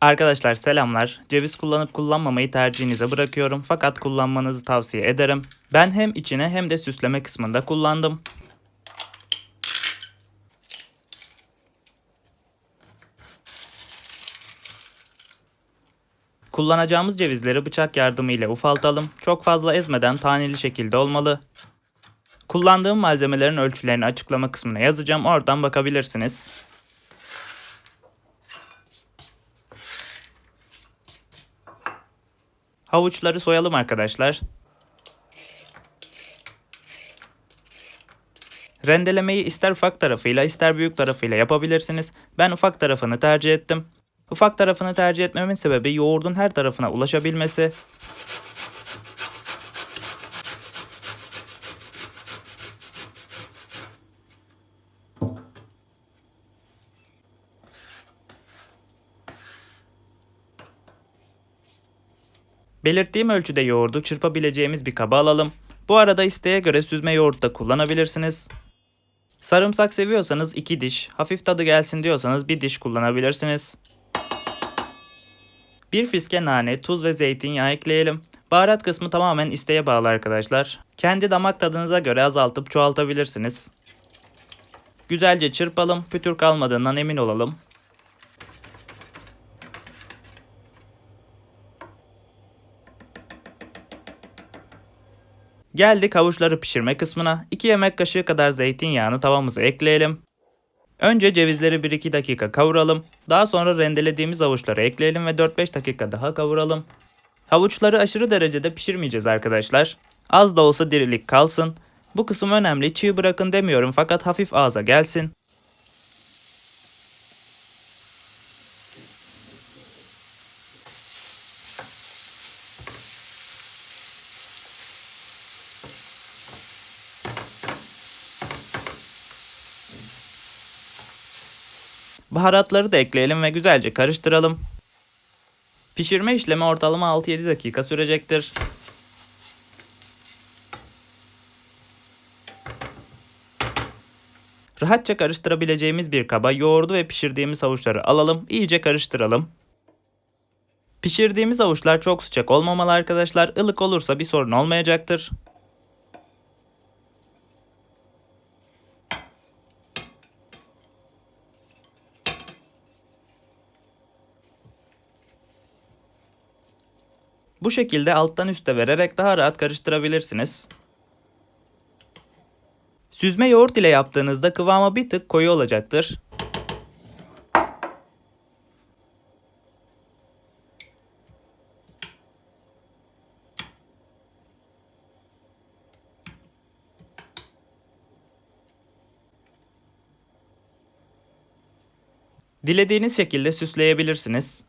Arkadaşlar selamlar. Ceviz kullanıp kullanmamayı tercihinize bırakıyorum fakat kullanmanızı tavsiye ederim. Ben hem içine hem de süsleme kısmında kullandım. Kullanacağımız cevizleri bıçak yardımıyla ufaltalım. Çok fazla ezmeden taneli şekilde olmalı. Kullandığım malzemelerin ölçülerini açıklama kısmına yazacağım. Oradan bakabilirsiniz. Havuçları soyalım arkadaşlar. Rendelemeyi ister ufak tarafıyla ister büyük tarafıyla yapabilirsiniz. Ben ufak tarafını tercih ettim. Ufak tarafını tercih etmemin sebebi yoğurdun her tarafına ulaşabilmesi. Belirttiğim ölçüde yoğurdu çırpabileceğimiz bir kaba alalım. Bu arada isteğe göre süzme yoğurt da kullanabilirsiniz. Sarımsak seviyorsanız 2 diş, hafif tadı gelsin diyorsanız 1 diş kullanabilirsiniz. Bir fiske nane, tuz ve zeytinyağı ekleyelim. Baharat kısmı tamamen isteğe bağlı arkadaşlar. Kendi damak tadınıza göre azaltıp çoğaltabilirsiniz. Güzelce çırpalım, pütür kalmadığından emin olalım. Geldik havuçları pişirme kısmına. 2 yemek kaşığı kadar zeytinyağını tavamıza ekleyelim. Önce cevizleri 1-2 dakika kavuralım. Daha sonra rendelediğimiz havuçları ekleyelim ve 4-5 dakika daha kavuralım. Havuçları aşırı derecede pişirmeyeceğiz arkadaşlar. Az da olsa dirilik kalsın. Bu kısım önemli. Çiğ bırakın demiyorum fakat hafif ağza gelsin. Baharatları da ekleyelim ve güzelce karıştıralım. Pişirme işlemi ortalama 6-7 dakika sürecektir. Rahatça karıştırabileceğimiz bir kaba yoğurdu ve pişirdiğimiz havuçları alalım, iyice karıştıralım. Pişirdiğimiz havuçlar çok sıcak olmamalı arkadaşlar. Ilık olursa bir sorun olmayacaktır. Bu şekilde alttan üste vererek daha rahat karıştırabilirsiniz. Süzme yoğurt ile yaptığınızda kıvamı bir tık koyu olacaktır. Dilediğiniz şekilde süsleyebilirsiniz.